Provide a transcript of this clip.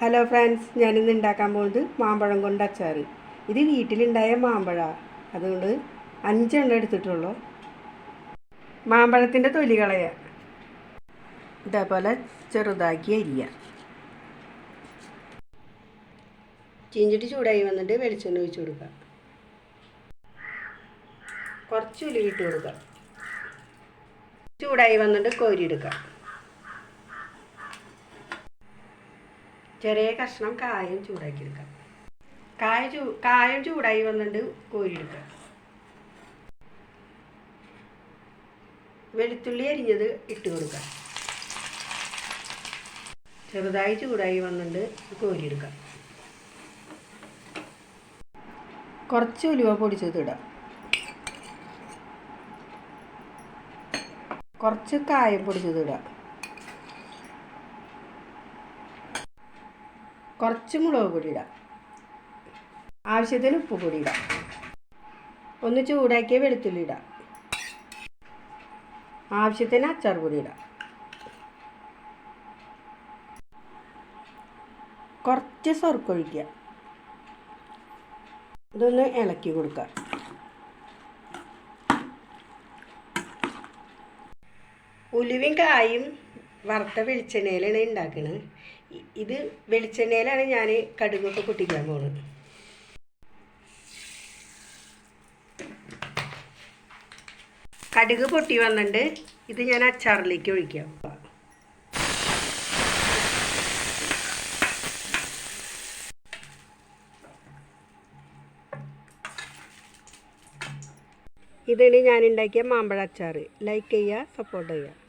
Hello friends ഞാനിന്ന് ഉണ്ടാക്കാൻ പോകുന്നത് മാമ്പഴം കൊണ്ട് അച്ചാർ ഇത് വീട്ടിലുണ്ടായ മാമ്പഴ. അതുകൊണ്ട് അഞ്ചെണ്ണം എടുത്തിട്ടുള്ളൂ. മാമ്പഴത്തിന്റെ തൊലി കളയുക ഇതേപോലെ ചെറുതാക്കി അരിയ. ചീഞ്ചിട്ട് ചൂടായി വന്നിട്ട് വെളിച്ചെണ്ണ ഒഴിച്ച് കൊടുക്കുക കുറച്ച് ഇട്ട് കൊടുക്കുക ചൂടായി വന്നിട്ട് കോരിയെടുക്കുക ചെറിയ കഷ്ണം കായം ചൂടാക്കി എടുക്കാം. കായ ചൂ കായം ചൂടായി വന്നിട്ട് കോരിയെടുക്കുക വെളുത്തുള്ളി അരിഞ്ഞത് ഇട്ട് കൊടുക്കാം. ചെറുതായി ചൂടായി വന്നിട്ട് കോരിയെടുക്കുക കുറച്ച് ഉലുവ പൊടിച്ചത് ഇടാം. കുറച്ച് കായം പൊടിച്ചത് ഇടാം. കുറച്ച് മുളക് പൊടി ഇടാം. ആവശ്യത്തിന് ഉപ്പ് പൊടി ഇടാം. ഒന്ന് ചൂടാക്കിയ വെളുത്തുള്ളി ഇടാം. ആവശ്യത്തിന് അച്ചാർ പൊടി ഇടാം. കുറച്ച് സ്വർക്കൊഴിക്കുക ഇതൊന്ന് ഇളക്കി കൊടുക്കുക. ഉലുവയും കായും വറുത്ത വെളിച്ചെണ്ണയിലാണ് ഉണ്ടാക്കുന്നത് ഇത് വെളിച്ചെണ്ണയിലാണ് ഞാൻ കടുകൊക്കെ പൊട്ടിക്കാൻ പോകുന്നത് കടുക് പൊട്ടി വന്നിട്ട് ഇത് ഞാൻ അച്ചാറിലേക്ക് ഒഴിക്കാം. ഇതാണ് ഞാൻ ഉണ്ടാക്കിയ മാമ്പഴ അച്ചാർ ലൈക്ക് ചെയ്യുക സപ്പോർട്ട് ചെയ്യുക.